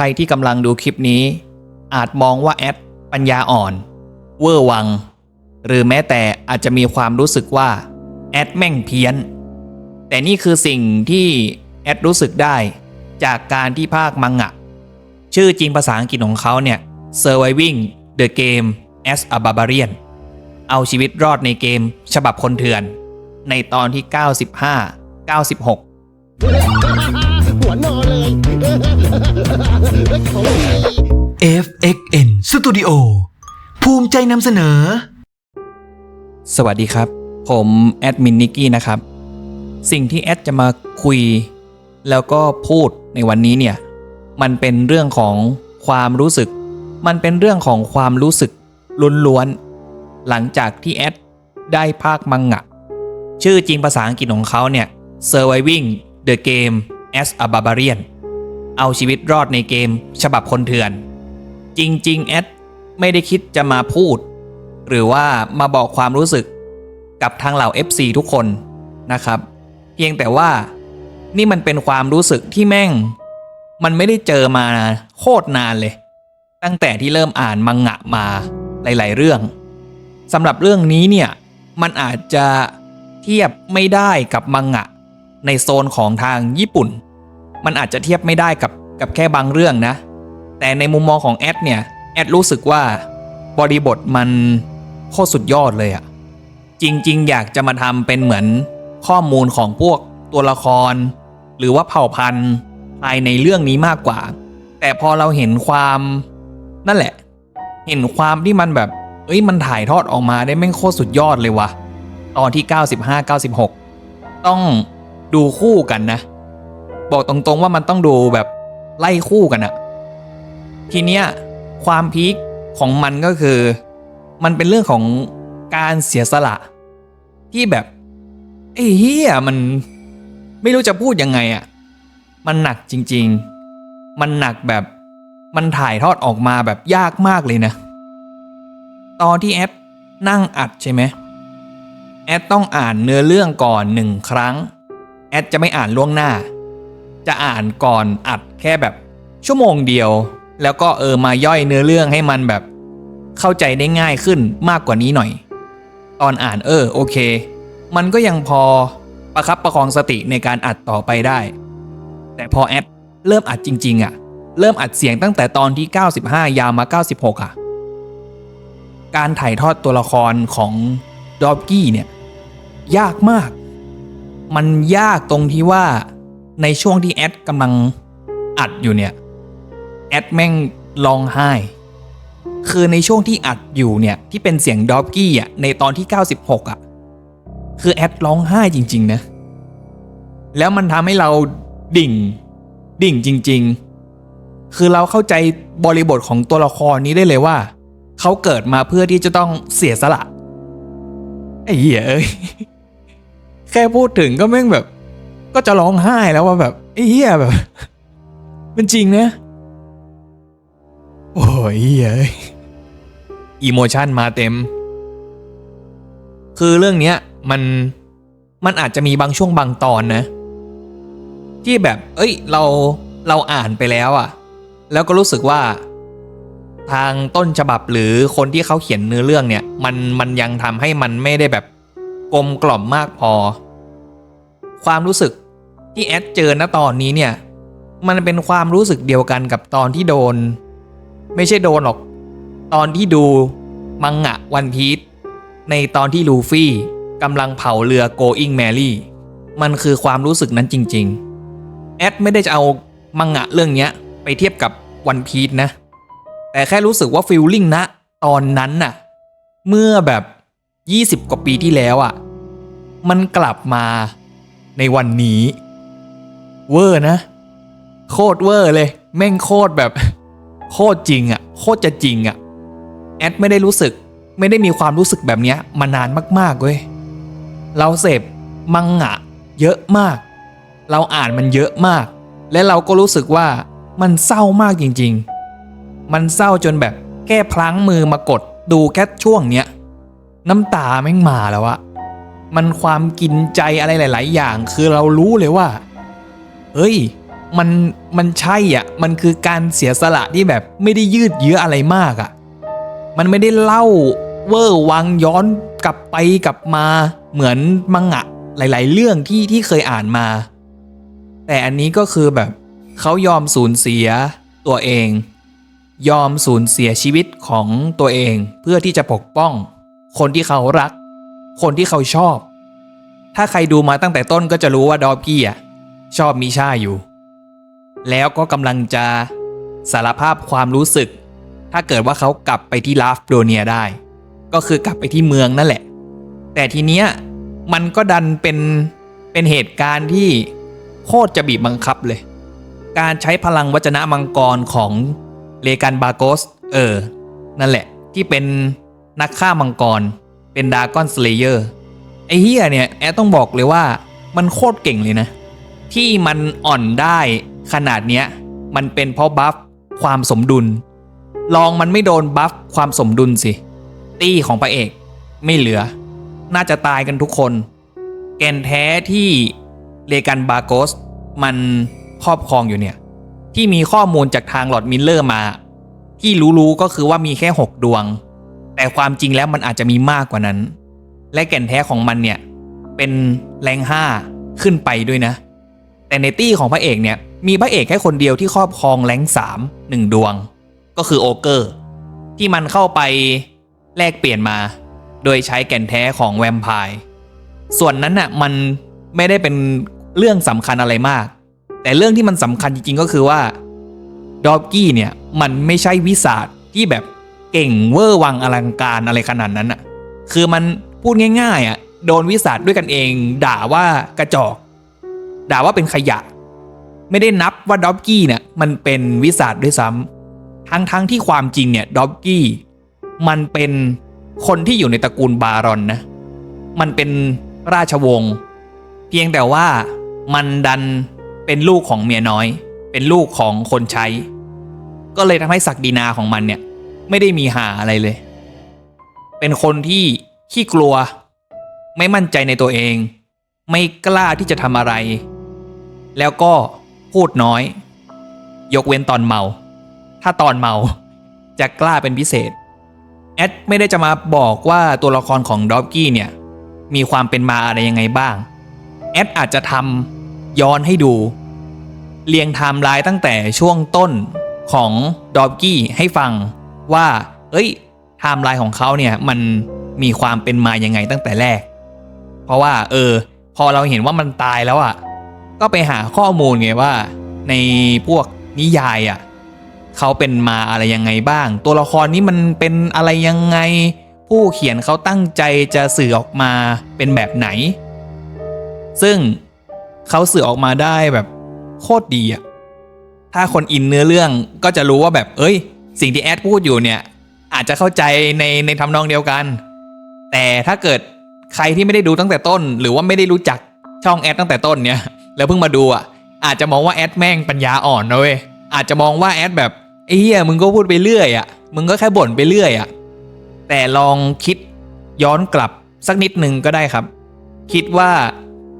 รที่กำลังดูคลิปนี้ อาจมองว่าแอดปัญญาอ่อน เวอร์วัง หรือแม้แต่อาจจะมีความรู้สึกว่าแอดแม่งเพี้ยน แต่นี่คือสิ่งที่แอดรู้สึกได้จากการที่ภาคมังงะ ชื่อจริงภาษาอังกฤษของเขาเนี่ย Surviving the Game as a Barbarian เอาชีวิตรอดในเกมฉบับคนเถื่อน ในตอนที่ 95 96 หัวนอเลย เขาดี FXN Studio ภูมิใจนำเสนอ สวัสดีครับ ผมแอดมินนิกกี้นะครับ สิ่งที่แอดจะมาคุย แล้วก็พูดในวันนี้เนี่ย มันเป็นเรื่องของความรู้สึก มันเป็นเรื่องของความรู้สึกล้วนๆ หลังจากที่แอดได้ภาคมังงะ ชื่อจริงภาษาอังกฤษของเขาเนี่ย Surviving the Game as a Barbarian เอาชีวิตรอดในเกมฉบับคนเถื่อน จริง ๆ แอดไม่ได้คิดจะมาพูด หรือว่ามาบอกความรู้สึกกับทางเหล่า FC ทุกคนนะครับ เพียงแต่ว่านี่มันเป็นความรู้สึกที่แม่ง มันไม่ได้เจอมาโคตรนานเลย ตั้งแต่ที่เริ่มอ่านมังงะมาหลาย ๆ เรื่องสำหรับเรื่องนี้เนี่ยมันอาจจะเทียบไม่ได้กับมังงะ ในโซนของทางญี่ปุ่น มันอาจจะเทียบไม่ได้กับกับแค่บางเรื่องนะ แต่ในมุมมองของแอดเนี่ยแอดรู้สึกว่าบริบทมันโคตรสุดยอดเลยอะจริง ๆ อยากจะมาทำเป็นเหมือนข้อมูลของพวกตัวละคร หรือว่าเผ่าพันธุ์ภายในเรื่องนี้มากกว่า แต่พอเราเห็นความนั่นแหละ เห็นความที่มันแบบเอ้ยมันถ่ายทอดออกมาได้แม่งโคตรสุดยอดเลยวะตอนที่ 95 96 ต้อง ดูคู่กันนะ บอกตรงๆว่ามันต้องดูแบบไล่คู่กันอะทีเนี้ยความพีคของมันก็คือ มันเป็นเรื่องของการเสียสละ ที่แบบไอ้เฮียมันไม่รู้จะพูดยังไงอะมันหนักจริง ๆ มันหนักแบบมันถ่ายทอดออกมาแบบยากมากเลยนะ ตอนที่แอดนั่งอัดใช่ไหมแอดต้องอ่านเนื้อเรื่องก่อนหนึ่งครั้ง แอดจะไม่อ่านล่วงหน้า จะอ่านก่อนอัดแค่แบบชั่วโมงเดียว แล้วก็เออมาย่อยเนื้อเรื่องให้มันแบบเข้าใจได้ง่ายขึ้นมากกว่านี้หน่อย ตอนอ่านเออโอเค มันก็ยังพอประคับประคองสติในการอัดต่อไปได้ แต่พอแอดเริ่มอัดจริง ๆอะ่ะ เริ่มอัดเสียงตั้งแต่ตอนที่ 95 ยาวมา 96 อะ การถ่ายทอดตัวละครของดอบกี้เนี่ย ยากมาก มันยากตรงที่ว่าในช่วงที่แอดกำลังอัดอยู่เนี่ย แอดแม่งร้องไห้ คือในช่วงที่อัดอยู่เนี่ย ที่เป็นเสียงดอบกี้อะในตอนที่ 96 อะ คือแอดร้องไห้จริง ๆ นะ แล้วมันทำให้เราดิ่ง ดิ่งจริง ๆ คือเราเข้าใจบริบทของตัวละครนี้ได้เลยว่า เขาเกิดมาเพื่อที่จะต้องเสียสละไอ้เหี้ยเอ้ย แค่พูดถึงก็แม่งแบบ ก็จะร้องไห้แล้วว่าแบบไอ้เหี้ยแบบ มันจริงนะ โอ้ยเฮ้ยอีโมชันมาเต็ม คือเรื่องเนี้ยมันมันอาจจะมีบางช่วงบางตอนนะ ที่แบบ เอ้ย เราเราอ่านไปแล้วอะแล้วก็รู้สึกว่า ทางต้นฉบับหรือคนที่เขาเขียนเนื้อเรื่องเนี่ย มันมันยังทำให้มันไม่ได้แบบ กลมกล่อมมากพอ ความรู้สึกที่แอดเจอณตอนนี้เนี่ย มันเป็นความรู้สึกเดียวกันกับตอนที่โดน ไม่ใช่โดนหรอก ตอนที่ดูมังงะวันพีชในตอนที่ลูฟี่กำลังเผาเรือ Going Merry มันคือความรู้สึกนั้นจริง ๆ แอดไม่ได้จะเอามังงะเรื่องเนี้ยไปเทียบกับวันพีชนะ แต่แค่รู้สึกว่าฟิลลิ่งนะ ตอนนั้นน่ะ เมื่อแบบ 20 กว่าปีที่แล้วอะ่ะ มันกลับมาในวันนี้ เวอร์นะ โคตรเวอร์เลย แม่งโคตรแบบ โคตรจริงอะ่ะ โคตรจะจริงอะ่ะ แอดไม่ได้รู้สึก ไม่ได้มีความรู้สึกแบบเนี้ยมานานมากๆเว้ย เราเสพมังงะ เยอะมาก เราอ่านมันเยอะมาก และเราก็รู้สึกว่ามันเศร้ามากจริง ๆ มันเศร้าจนแบบแค่พลั้งมือมากดดูแค่ช่วงเนี้ย น้ำตาแม่งมาแล้วอะมันความกินใจอะไรหลาย ๆ อย่าง คือเรารู้เลยว่าเฮ้ย มันมันใช่อะ มันคือการเสียสละที่แบบไม่ได้ยืดเยื้ออะไรมากอะ มันไม่ได้เล่าเวอร์วังย้อนกลับไปกลับมาเหมือนมังงะหลาย ๆ เรื่องที่ที่เคยอ่านมา แต่อันนี้ก็คือแบบเขายอมสูญเสียตัวเอง ยอมสูญเสียชีวิตของตัวเองเพื่อที่จะปกป้อง คนที่เขารัก คนที่เขาชอบ ถ้าใครดูมาตั้งแต่ต้นก็จะรู้ว่าดอฟกี้อะชอบมิชาอยู่ แล้วก็กำลังจะสารภาพความรู้สึก ถ้าเกิดว่าเขากลับไปที่ลาฟโดเนียได้ ก็คือกลับไปที่เมืองนั่นแหละ แต่ทีเนี้ยมันก็ดันเป็นเป็นเหตุการณ์ที่โคตรจะบีบบังคับเลย การใช้พลังวัจนะมังกรของเลกันบาโกส เออ นั่นแหละที่เป็น นักฆ่ามังกร เป็นดากอนสเลเยอร์ไอเฮียเนี่ยแอดต้องบอกเลยว่ามันโคตรเก่งเลยนะ ที่มันอ่อนได้ขนาดเนี้ยมันเป็นเพราะบัฟความสมดุล ลองมันไม่โดนบัฟความสมดุลสิ ตี้ของพระเอกไม่เหลือ น่าจะตายกันทุกคน แกนแท้ที่เลกันบาโกสมันครอบครองอยู่เนี่ย ที่มีข้อมูลจากทางหลอดมิลเลอร์มา ที่รู้ๆก็คือว่ามีแค่ 6 ดวง แต่ความจริงแล้วมันอาจจะมีมากกว่านั้น และแก่นแท้ของมันเนี่ย เป็นแรงห้าขึ้นไปด้วยนะ แต่ในตี้ของพระเอกเนี่ย มีพระเอกแค่คนเดียวที่ครอบครองแรงสามหนึ่งดวง ก็คือโอเกอร์ ที่มันเข้าไปแลกเปลี่ยนมา โดยใช้แก่นแท้ของแวมไพร์ส่วนนั้นน่ะมันไม่ได้เป็นเรื่องสำคัญอะไรมาก แต่เรื่องที่มันสำคัญจริงๆก็คือว่าดอบกี้เนี่ยมันไม่ใช่วิสาดที่แบบ เก่งเวอร์วังอลังการอะไรขนาดนั้นอะคือมันพูดง่ายๆอะโดนวิสาดด้วยกันเอง ด่าว่ากระจอก ด่าว่าเป็นขยะ ไม่ได้นับว่าด็อบกี้เนี่ยมันเป็นวิสาดด้วยซ้ำทั้งทั้งที่ความจริงเนี่ยด็อบกี้มันเป็นคนที่อยู่ในตระกูลบารอนนะ มันเป็นราชวงศ์เพียงแต่ว่ามันดันเป็นลูกของเมียน้อย เป็นลูกของคนใช้ ก็เลยทำให้ศักดินาของมันเนี่ย ไม่ได้มีหาอะไรเลย เป็นคนที่ขี้กลัว ไม่มั่นใจในตัวเอง ไม่กล้าที่จะทำอะไร แล้วก็พูดน้อย ยกเว้นตอนเมา ถ้าตอนเมาจะกล้าเป็นพิเศษ แอดไม่ได้จะมาบอกว่าตัวละครของด็อบกี้เนี่ย มีความเป็นมาอะไรยังไงบ้าง แอดอาจจะทำย้อนให้ดู เรียงไทม์ไลน์ตั้งแต่ช่วงต้นของดอบกี้ให้ฟัง ว่า เอ้ยไทม์ไลน์ของเขาเนี่ยมันมีความเป็นมายังไงตั้งแต่แรก เพราะว่า เออ พอเราเห็นว่ามันตายแล้วอะ่ะ ก็ไปหาข้อมูลไงว่า ในพวกนิยายอะ่ะเขาเป็นมาอะไรยังไงบ้าง ตัวละครนี้มันเป็นอะไรยังไง ผู้เขียนเขาตั้งใจจะสื่อออกมาเป็นแบบไหน ซึ่งเขาสื่อออกมาได้แบบโคตรดีอะถ้าคนอินเนื้อเรื่องก็จะรู้ว่าแบบ เอ้ย สิ่งที่แอดพูดอยู่เนี่ยอาจจะเข้าใจในในทำนองเดียวกัน แต่ถ้าเกิดใครที่ไม่ได้ดูตั้งแต่ต้น หรือว่าไม่ได้รู้จักช่องแอดตั้งแต่ต้นเนี่ยแล้วเพิ่งมาดูอะอาจจะมองว่าแอดแม่งปัญญาอ่อนนะเว้ยอาจจะมองว่าแอดแบบไอ้เหี้ยมึงก็พูดไปเรื่อยอะมึงก็แค่บ่นไปเรื่อยอะแต่ลองคิดย้อนกลับสักนิดหนึ่งก็ได้ครับ คิดว่า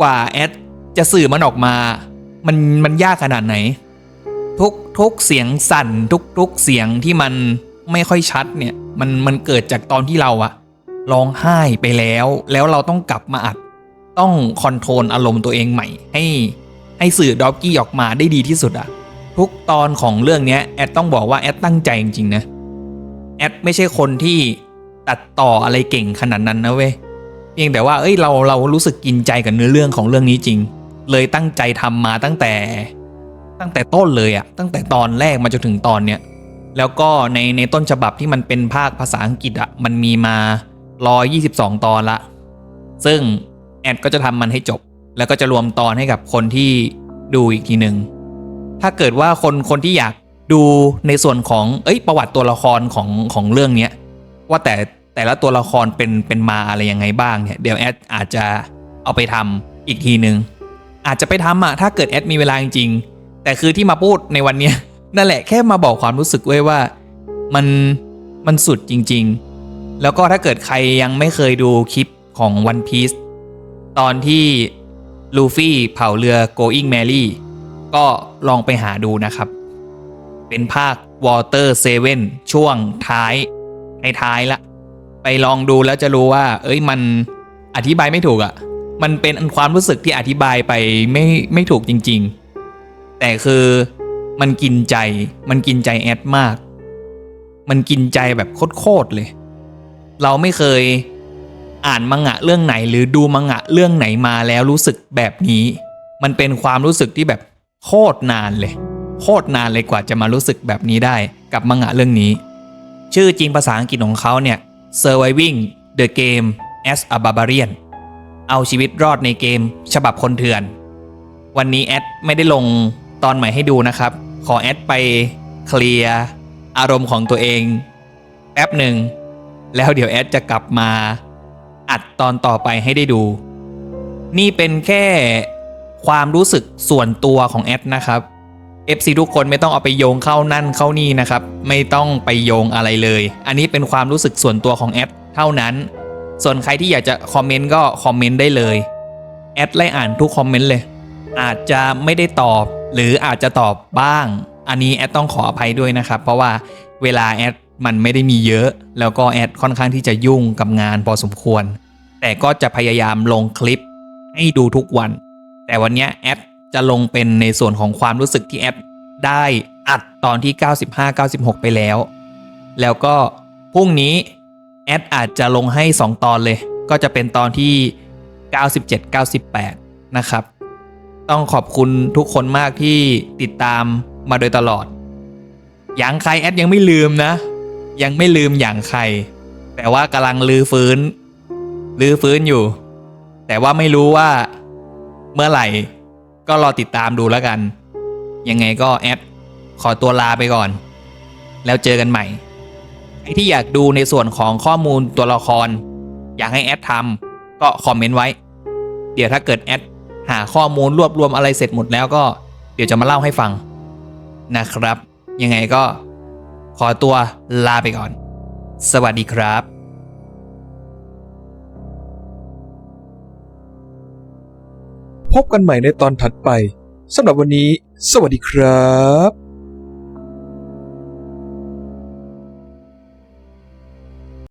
กว่าแอดจะสื่อมันออกมา มันมันยากขนาดไหน ทุกทุกเสียงสั่นทุกทุกเสียงที่มันไม่ค่อยชัดเนี่ยมันมันเกิดจากตอนที่เราอะร้องไห้ไปแล้ว แล้วเราต้องกลับมาอัดต้องคอนโทรลอารมณ์ตัวเองใหม่ ให้ให้สื่อด็อกกี้ออกมาได้ดีที่สุดอะทุกตอนของเรื่องเนี้ยแอดต้องบอกว่าแอดตั้งใจจริงๆนะแอดไม่ใช่คนที่ตัดต่ออะไรเก่งขนาดนั้นนะเว้ยเพียงแต่ว่าเอ้ยเราเรารู้สึกกินใจกับเนื้อเรื่องของเรื่องนี้จริง เลยตั้งใจทำมาตั้งแต่ ตั้งแต่ต้นเลยอะตั้งแต่ตอนแรกมาจนถึงตอนเนี้ยแล้วก็ในในต้นฉบับที่มันเป็นภาคภาษาอังกฤษอะมันมีมา 122 ตอนละ ซึ่งแอดก็จะทำมันให้จบ แล้วก็จะรวมตอนให้กับคนที่ดูอีกทีหนึ่งถ้าเกิดว่าคนคนที่อยากดูในส่วนของเอ้ยประวัติตัวละครของของเรื่องเนี้ยว่าแต่แต่ละตัวละครเป็นเป็นมาอะไรยังไงบ้างเนี่ยเดี๋ยวแอดอาจจะเอาไปทำอีกทีหนึ่งอาจจะไปทำอะถ้าเกิดแอดมีเวลาจริงๆ แต่คือที่มาพูดในวันเนี้ยนั่นแหละแค่มาบอกความรู้สึกไว้ว่า มันมันสุดจริง ๆ แล้วก็ถ้าเกิดใครยังไม่เคยดูคลิปของ One Piece ตอนที่ลูฟี่เผาเรือ Going Merry ก็ลองไปหาดูนะครับ เป็นภาค Water 7 ช่วงท้ายในท้ายละ ไปลองดูแล้วจะรู้ว่า เอ้ยมันอธิบายไม่ถูกอะ่ะ มันเป็นความรู้สึกที่อธิบายไปไม่ไม่ถูกจริง ๆ แต่คือมันกินใจมันกินใจแอดมาก มันกินใจแบบโคตรๆเลย เราไม่เคยอ่านมังงะเรื่องไหน หรือดูมังงะเรื่องไหนมาแล้วรู้สึกแบบนี้ มันเป็นความรู้สึกที่แบบโคตรนานเลย โคตรนานเลยกว่าจะมารู้สึกแบบนี้ได้กับมังงะเรื่องนี้ ชื่อจริงภาษาอังกฤษของเขาเนี่ย Surviving the Game as a Barbarian เอาชีวิตรอดในเกม ฉบับคนเถื่อน วันนี้แอดไม่ได้ลง ตอนใหม่ให้ดูนะครับ ขอแอดไปเคลียร์อารมณ์ของตัวเองแป๊บหนึ่ง แล้วเดี๋ยวแอดจะกลับมา อัดตอนต่อไปให้ได้ดู นี่เป็นแค่ความรู้สึกส่วนตัวของแอดนะครับ FC ทุกคนไม่ต้องเอาไปโยงเข้านั่นเข้านี่นะครับ ไม่ต้องไปโยงอะไรเลย อันนี้เป็นความรู้สึกส่วนตัวของแอดเท่านั้น ส่วนใครที่อยากจะคอมเมนต์ก็คอมเมนต์ได้เลย แอดไล่อ่านทุกคอมเมนต์เลย อาจจะไม่ได้ตอบ หรืออาจจะตอบบ้าง อันนี้แอดต้องขออภัยด้วยนะครับ เพราะว่าเวลาแอดมันไม่ได้มีเยอะ แล้วก็แอดค่อนข้างที่จะยุ่งกับงานพอสมควร แต่ก็จะพยายามลงคลิปให้ดูทุกวัน แต่วันนี้แอดจะลงเป็นในส่วนของความรู้สึกที่แอดได้อัดตอนที่ 95-96 ไปแล้ว แล้วก็พรุ่งนี้แอดอาจจะลงให้ 2 ตอนเลย ก็จะเป็นตอนที่ 97-98 นะครับ ต้องขอบคุณทุกคนมากที่ติดตามมาโดยตลอด อย่างใครแอดยังไม่ลืมนะ ยังไม่ลืมอย่างใคร แต่ว่ากำลังลือฟื้น ลือฟื้นอยู่ แต่ว่าไม่รู้ว่าเมื่อไหร่ ก็รอติดตามดูแล้วกัน ยังไงก็แอดขอตัวลาไปก่อน แล้วเจอกันใหม่ใครที่อยากดูในส่วนของข้อมูลตัวละคร อยากให้แอดทำก็คอมเมนต์ไว้ เดี๋ยวถ้าเกิดแอด หาข้อมูลรวบรวมอะไรเสร็จหมดแล้วก็เดี๋ยวจะมาเล่าให้ฟังนะครับ ยังไงก็ขอตัวลาไปก่อน สวัสดีครับพบกันใหม่ในตอนถัดไป สำหรับวันนี้ สวัสดีครับ